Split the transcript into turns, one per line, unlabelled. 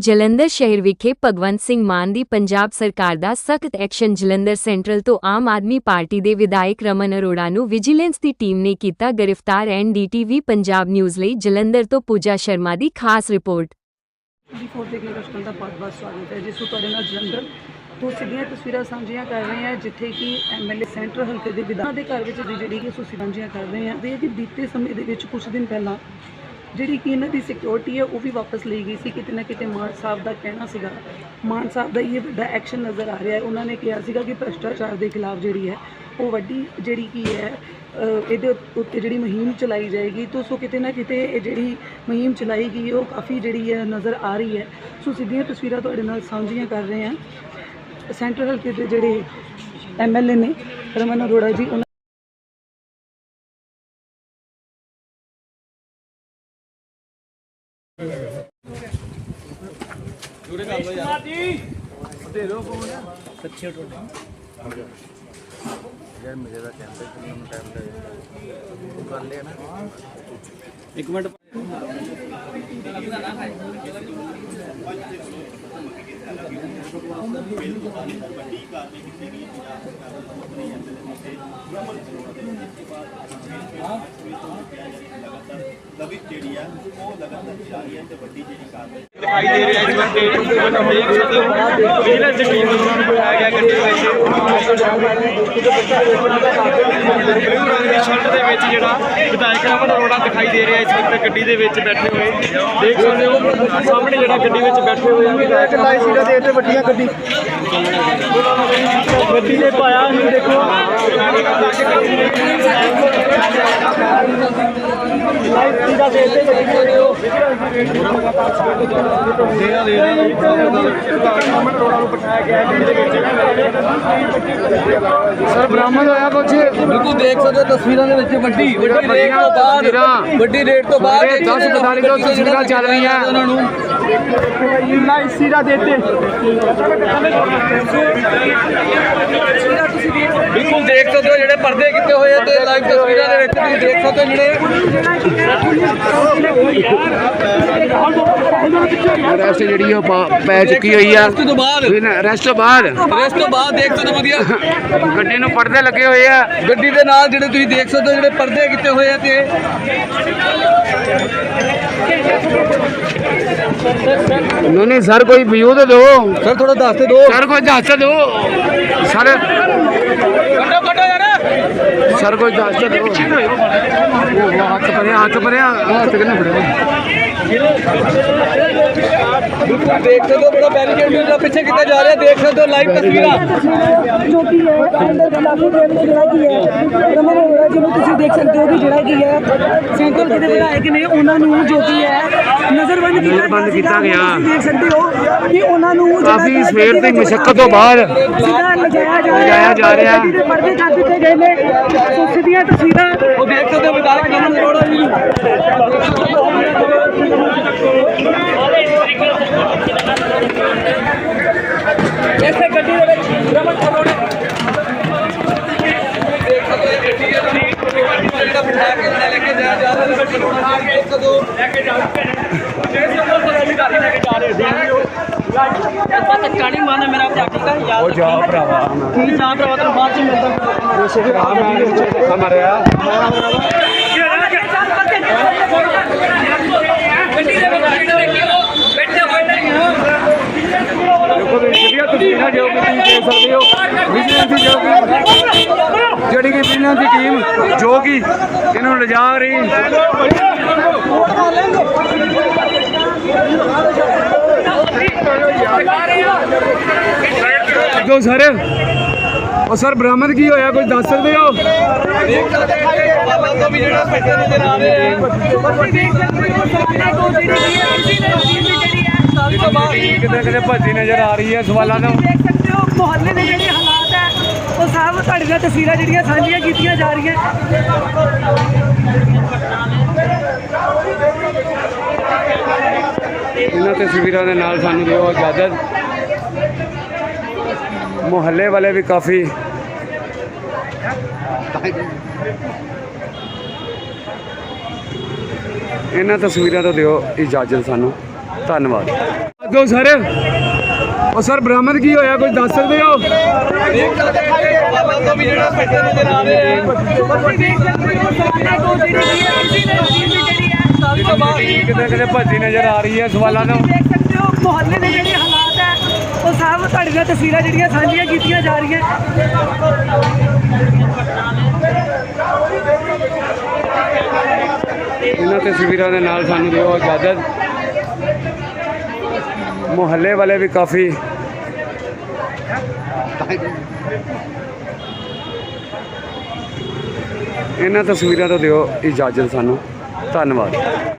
ਜਲੰਧਰ ਸ਼ਹਿਰ ਵਿਖੇ ਭਗਵੰਤ ਸਿੰਘ ਮਾਨ ਦੀ ਪੰਜਾਬ ਸਰਕਾਰ ਦਾ ਸਖਤ ਐਕਸ਼ਨ ਜਲੰਧਰ ਸੈਂਟਰਲ ਤੋਂ ਆਮ ਆਦਮੀ ਪਾਰਟੀ ਦੇ ਵਿਧਾਇਕ ਰਮਨ ਅਰੋੜਾ ਨੂੰ ਵਿਜੀਲੈਂਸ ਦੀ ਟੀਮ ਨੇ ਕੀਤਾ ਗ੍ਰਿਫਤਾਰ ਐਨਡੀਟੀਵੀ ਪੰਜਾਬ ਨਿਊਜ਼ ਲਈ ਜਲੰਧਰ ਤੋਂ ਪੂਜਾ ਸ਼ਰਮਾ ਦੀ ਖਾਸ ਰਿਪੋਰਟ।
ਦੀ ਫੋਰ ਦੇਖਣੇ ਦਰਸ਼ਕਾਂ ਦਾ ਬਹੁਤ ਬਹੁਤ ਸਵਾਗਤ ਹੈ। ਜਿਸ ਨੂੰ ਤੁਹਾਡੇ ਨਾਲ ਜਲੰਧਰ ਤੋਂ ਸਿੱਧੀਆਂ ਤਸਵੀਰਾਂ ਸਾਂਝੀਆਂ ਕਰ ਰਹੇ ਹਾਂ, ਜਿੱਥੇ ਕਿ ਐਮਐਲਏ ਸੈਂਟਰ ਹਲਕੇ ਦੇ ਵਿਧਾਨ ਦੇ ਘਰ ਵਿੱਚ ਦੀ ਜਿਹੜੀ ਕਿ ਅਸੀਂ ਸਾਂਝੀਆਂ ਕਰ ਰਹੇ ਹਾਂ ਤੇ ਕਿ ਬੀਤੇ ਸਮੇਂ ਦੇ ਵਿੱਚ ਕੁਝ ਦਿਨ ਪਹਿਲਾਂ ਜਿਹੜੀ ਕਿ ਇਹਨਾਂ ਦੀ ਸਿਕਿਉਰਿਟੀ ਹੈ ਉਹ ਵੀ ਵਾਪਸ ਲਈ ਗਈ ਸੀ। ਕਿਤੇ ਨਾ ਕਿਤੇ ਮਾਨ ਸਾਹਿਬ ਦਾ ਕਹਿਣਾ ਸੀਗਾ। ਮਾਨ ਸਾਹਿਬ ਦਾ ਇਹ ਵੱਡਾ ਐਕਸ਼ਨ ਨਜ਼ਰ ਆ ਰਿਹਾ ਹੈ। ਉਹਨਾਂ ਨੇ ਕਿਹਾ ਸੀਗਾ ਕਿ ਭ੍ਰਿਸ਼ਟਾਚਾਰ ਦੇ ਖਿਲਾਫ ਜਿਹੜੀ ਹੈ ਉਹ ਵੱਡੀ ਜਿਹੜੀ ਕੀ ਹੈ ਅ, ਇਹਦੇ ਉੱਤੇ ਜਿਹੜੀ ਮੁਹਿੰਮ ਚਲਾਈ ਜਾਏਗੀ। ਤੋਂ ਸੋ ਕਿਤੇ ਨਾ ਕਿਤੇ ਇਹ ਜਿਹੜੀ ਮੁਹਿੰਮ ਚਲਾਈ ਗਈ ਉਹ ਕਾਫੀ ਜਿਹੜੀ ਹੈ ਨਜ਼ਰ ਆ ਰਹੀ ਹੈ। ਸੋ ਸਿੱਧੀਆਂ ਤਸਵੀਰਾਂ ਤੁਹਾਡੇ ਨਾਲ ਸਾਂਝੀਆਂ ਕਰ ਰਹੇ ਹਾਂ। ਸੈਂਟਰਲ ਹਲਕੇ ਦੇ ਜਿਹੜੇ ਐਮਐਲਏ ਨੇ ਰਮਨ ਅਰੋੜਾ ਜੀ ਜੁੜੇ ਕਰ ਲੋ ਯਾਰ ਦੇ ਦੋ ਕੋਣ ਸੱਚੇ ਟੋਟੇ ਯਾਰ ਮੇਰੇ ਦਾ ਕੈਂਪੇ ਕਰਨ ਨੂੰ ਟਾਈਮ ਲੱਗਦਾ ਕਰ ਲਿਆ ਨਾ ਇੱਕ ਮਿੰਟ ਹਾਂ ਉਹਨਾਂ
ਦਿਖਾਈ ਦੇ ਰਿਹਾ ਇਸ ਵਕਤ ਹੋ ਵਿਜੀਲੈਂਸ ਦੀ ਟੀਮ ਨੂੰ ਬੁਲਾਇਆ ਗਿਆ ਗੱਡੀ ਵਿੱਚ ਬਲੂ ਰੰਗ ਦੀ ਸ਼ਰਟ ਦੇ ਵਿੱਚ ਜਿਹੜਾ ਵਿਧਾਇਕ ਰਮਨ ਅਰੋੜਾ ਦਿਖਾਈ ਦੇ ਰਿਹਾ ਇਸ ਵਕਤ ਗੱਡੀ ਦੇ ਵਿੱਚ ਬੈਠੇ ਹੋਏ। ਦੇਖ ਸਕਦੇ ਹੋ ਸਾਹਮਣੇ ਜਿਹੜਾ ਗੱਡੀ ਵਿੱਚ ਬੈਠੇ ਹੋਏ ਆ ਵਿਧਾਇਕ ਲਾਈ ਸੀਟਾਂ ਦੇ ਉੱਤੇ ਵੱਡੀਆਂ ਗੱਡੀ। ਗੱਡੀ ਦੇ ਪਾਇਆ ਨਹੀਂ ਦੇਖੋ।
ਸਰ ਬਰਾਮਦ ਹੋਇਆ ਕੁਝ
ਬਿਲਕੁਲ ਦੇਖ ਸਕਦੇ ਹੋ ਤਸਵੀਰਾਂ ਦੇ ਵਿੱਚ ਵੱਡੀ ਵੱਡੀ ਰੇਟ ਤੋਂ ਬਾਅਦ। ਵੱਡੀ ਰੇਟ ਤੋਂ ਬਾਅਦ
ਸਵੇਰੇ ਦਸ ਪਤਾਲੀ ਤੋਂ ਤਸਵੀਰਾਂ ਚੱਲ ਰਹੀਆਂ।
ਉਹਨਾਂ ਨੂੰ
ਲਾਈਵ ਸੀਟਾਂ ਦੇ ਉੱਤੇ
ਬਿਲਕੁਲ ਦੇਖ ਸਕਦੇ ਹੋ ਜਿਹੜੇ ਪਰਦੇ ਕੀਤੇ ਹੋਏ ਆ ਤੇ ਲਾਈਵ ਤਸਵੀਰਾਂ ਦੇ ਵਿੱਚ ਤੁਸੀਂ ਦੇਖ ਸਕਦੇ ਜਿਹੜੇ
ਅਰੈਸਟ ਜਿਹੜੀ ਉਹ ਪਾ- ਚੁੱਕੀ ਹੋਈ ਆ।
ਉਸ ਤੋਂ ਬਾਅਦ।
ਅਰੈਸਟ ਤੋਂ ਬਾਅਦ।
ਰੈਸਟ ਤੋਂ ਬਾਅਦ ਦੇਖ ਸਕਦੇ ਵਧੀਆ।
ਗੱਡੀ ਨੂੰ ਪਰਦੇ ਲੱਗੇ ਹੋਏ ਆ।
ਗੱਡੀ ਦੇ ਨਾਲ ਜਿਹੜੇ ਤੁਸੀਂ ਦੇਖ ਸਕਦੇ ਹੋ ਜਿਹੜੇ ਪਰਦੇ ਕੀਤੇ ਹੋਏ ਆ ਤੇ
ਨਹੀਂ ਨਹੀਂ ਸਰ ਕੋਈ ਵਿਊ ਤਾਂ ਦਿਓ।
ਸਰ ਥੋੜਾ ਦੱਸ ਤੇ ਦਿਓ।
ਸਰ ਕੋਈ ਦੱਸ ਤਾਂ ਦਿਓ। ਸਰ ਸਰ ਕੋਈ ਦੱਸ ਤਾਂ ਦਿਓ ਉਹ ਹੱਥ ਪਰੇ ਹੱਥ ਪਰੇ ਹੱਥ ਕਿੰਨੇ ਫੜਿਆ
ਦੇਖ ਸਕਦੇ ਹੋ ਬੜਾ ਬੈਰੀਕੇਡ ਜਿਹੜਾ ਪਿੱਛੇ ਕੀਤਾ ਜਾ ਰਿਹਾ ਦੇਖ ਸਕਦੇ ਹੋ ਲਾਈਵ ਤਸਵੀਰਾਂ।
ਜੋ ਕੀ ਹੈ ਅੰਦਰ ਖਿਲਾਫੀ ਦੇ ਅੰਦਰ ਜਿਹੜਾ ਕੀ ਹੈ ਰਮਨ ਅਰੋੜਾ ਜੀ ਨੂੰ ਤੁਸੀਂ ਦੇਖ ਸਕਦੇ ਹੋ ਕਿ ਜਿਹੜਾ ਕੀ ਹੈ ਸੈਂਟਰ ਦੇ ਵਿਧਾਇਕ ਨੇ ਉਹਨਾਂ ਨੂੰ ਜੋ ਕੀ ਹੈ ਕੀਤਾ
ਨਜ਼ਰਬੰਦ ਕੀਤਾ ਗਿਆ।
ਤੁਸੀਂ ਦੇਖ ਸਕਦੇ ਹੋ ਕਿ ਉਹਨਾਂ ਨੂੰ
ਕਾਫੀ ਸਵੇਰ ਦੀ ਮੁਸ਼ਕਲ ਤੋਂ ਬਾਅਦ
ਸਿੱਧਾ ਲਿਜਾਇਆ ਜਾ
ਰਿਹਾ।
ਪਰਦੇ ਕਰ ਦਿੱਤੇ ਗਏ ਨੇ ਸਿੱਧੀਆਂ ਤਸਵੀਰਾਂ
ਉਹ ਦੇਖ ਸਕਦੇ ਹੋ ਵਿਧਾਇਕ ਰਮਨ ਅਰੋੜਾ ਜੀ ਨੂੰ
ਇਸੇ ਗੱਡੀ ਦੇ ਵਿੱਚ ਰਮਨ ਅਰੋੜਾ
ਦੇਖ ਸਕਦੇ ਹੋ ਗੱਡੀ ਹੈ ਤੁਸੀਂ ਜਿਹੜਾ ਬਿਠਾ ਕੇ ਉਹਨੇ ਲੈ ਕੇ ਜਾ ਜਾ ਰਹੇ ਦੇਖ ਸਕਦੇ ਹੋ ਲੈ ਕੇ ਜਾ
ਕਾਣੀ ਮਾਨਾ ਮੇਰਾ ਪੰਜਾਬੀ ਦਾ ਯਾਦ
ਉਹ ਜਾ ਭਰਾਵਾ।
ਕੀ ਨਾਮ ਭਰਾਵਾ ਤੈਨੂੰ ਬਾਅਦ ਚ ਮਿਲਦਾ।
ਹਮਾਰਿਆ ਦੇਖੋ ਵਧੀਆ ਤਸਵੀਰਾਂ ਜੋ ਕਿ ਤੁਸੀਂ ਦੇਖ ਸਕਦੇ ਹੋ ਵਿਜੀਲੈਂਸ ਦੀ ਜੋ ਕਿ ਜਿਹੜੀ ਕਿ ਵਿਜੀਲੈਂਸ ਦੀ ਟੀਮ ਜੋ ਕਿ ਇਹਨਾਂ ਨੂੰ ਲਿਜਾ ਰਹੀ। ਜੋ ਸਰ ਉਹ ਸਰ ਬਰਾਮਦ ਕੀ ਹੋਇਆ? ਕੁਝ ਦੱਸ ਸਕਦੇ ਹੋ? ਕਿਤੇ ਕਿਤੇ ਭੱਜੀ ਨਜ਼ਰ ਆ ਰਹੀ ਹੈ ਸਵਾਲਾਂ
ਹੋ ਮੁਹੱਲੇ ਦੇ ਜਿਹੜੇ ਹਾਲਾਤ ਸਭ ਤੁਹਾਡੇ ਨਾਲ ਤਸਵੀਰਾਂ ਜਿਹੜੀਆਂ ਸਾਂਝੀਆਂ ਕੀਤੀਆਂ ਜਾ ਰਹੀਆਂ।
ਇਹਨਾਂ ਤਸਵੀਰਾਂ ਦੇ ਨਾਲ ਸਾਨੂੰ ਦਿਓ ਇਜਾਜ਼ਤ। ਮੁਹੱਲੇ ਵਾਲੇ ਵੀ ਕਾਫੀ ਇਹਨਾਂ ਤਸਵੀਰਾਂ ਤੋਂ ਦਿਓ ਇਜਾਜ਼ਤ ਸਾਨੂੰ। ਧੰਨਵਾਦ। ਦੋ ਸਰ। ਉਹ ਸਰ ਬਰਾਮਦ ਕੀ ਹੋਇਆ? ਕੁਝ ਦੱਸ ਸਕਦੇ ਹੋ? ਕਿਤੇ ਕਿਤੇ ਭੱਜੀ ਨਜ਼ਰ ਆ ਰਹੀ ਹੈ ਸਵਾਲਾਂ ਨੂੰ।
ਦੇਖ ਸਕਦੇ ਹੋ ਮੁਹੱਲੇ ਦੇ ਜਿਹੜੇ ਹਾਲਾਤ ਹੈ ਉਹ ਸਭ ਤੁਹਾਡੇ ਨਾਲ ਤਸਵੀਰਾਂ ਜਿਹੜੀਆਂ ਸਾਂਝੀਆਂ ਕੀਤੀਆਂ ਜਾ ਰਹੀਆਂ।
ਇਹਨਾਂ ਤਸਵੀਰਾਂ ਦੇ ਨਾਲ ਸਾਨੂੰ ਦਿਓ ਇਜਾਜ਼ਤ। ਮੁਹੱਲੇ ਵਾਲੇ ਵੀ ਕਾਫੀ ਇਹਨਾਂ ਤਸਵੀਰਾਂ ਤੋਂ ਦਿਓ ਇਜਾਜ਼ਤ ਸਾਨੂੰ। ਧੰਨਵਾਦ।